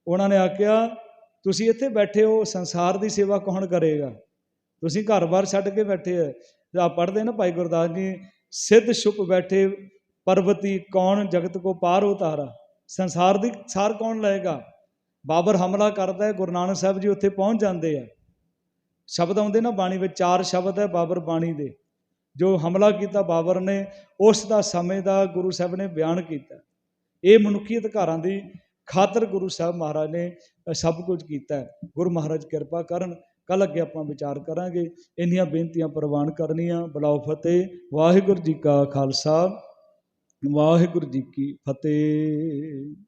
ਉਹਨਾਂ ਨੇ ਆਖਿਆ, ਤੁਸੀਂ ਇੱਥੇ ਬੈਠੇ ਹੋ, ਸੰਸਾਰ ਦੀ ਸੇਵਾ ਕੌਣ ਕਰੇਗਾ? ਤੁਸੀਂ ਘਰ-ਬਾਰ ਛੱਡ ਕੇ ਬੈਠੇ ਆ। ਆ ਪੜ੍ਹਦੇ ਨਾ ਭਾਈ ਗੁਰਦਾਸ ਜੀ ਸਿੱਧ ਛੁਪ ਬੈਠੇ, ਪਰਬਤੀ ਕੌਣ ਜਗਤ ਕੋ ਪਾਰ ਉਤਾਰਾ? ਸੰਸਾਰ ਦੀ ਸਾਰ ਕੌਣ ਲਏਗਾ? ਬਾਬਰ ਹਮਲਾ ਕਰਦਾ ਹੈ, ਗੁਰੂ ਨਾਨਕ ਸਾਹਿਬ ਜੀ ਉੱਥੇ ਪਹੁੰਚ ਜਾਂਦੇ ਆ। ਸ਼ਬਦ ਆਉਂਦੇ ਨਾ ਬਾਣੀ ਵਿੱਚ, ਚਾਰ ਸ਼ਬਦ ਹੈ ਬਾਬਰ ਬਾਣੀ ਦੇ। ਜੋ ਹਮਲਾ ਕੀਤਾ ਬਾਬਰ ਨੇ, ਉਸ ਦਾ ਸਮੇਂ ਦਾ ਗੁਰੂ ਸਾਹਿਬ ਨੇ ਬਿਆਨ ਕੀਤਾ। ਇਹ ਮਨੁੱਖੀ ਅਧਿਕਾਰਾਂ ਦੀ ਖਾਤਰ ਗੁਰੂ ਸਾਹਿਬ ਮਹਾਰਾਜ ਨੇ ਸਭ ਕੁਝ ਕੀਤਾ ਹੈ। ਗੁਰੂ ਮਹਾਰਾਜ ਕਿਰਪਾ ਕਰਨ ਕੱਲ ਅੱਗੇ ਆਪਾਂ ਵਿਚਾਰ ਕਰਾਂਗੇ। ਇੰਨੀਆਂ ਬੇਨਤੀਆਂ ਪ੍ਰਵਾਨ ਕਰਨੀਆਂ। ਬਲਾਉ ਫਤਿਹ, ਵਾਹਿਗੁਰੂ ਜੀ ਕਾ ਖਾਲਸਾ। ਵਾਹਿਗੁਰੂ ਜੀ ਕੀ ਫਤਿਹ।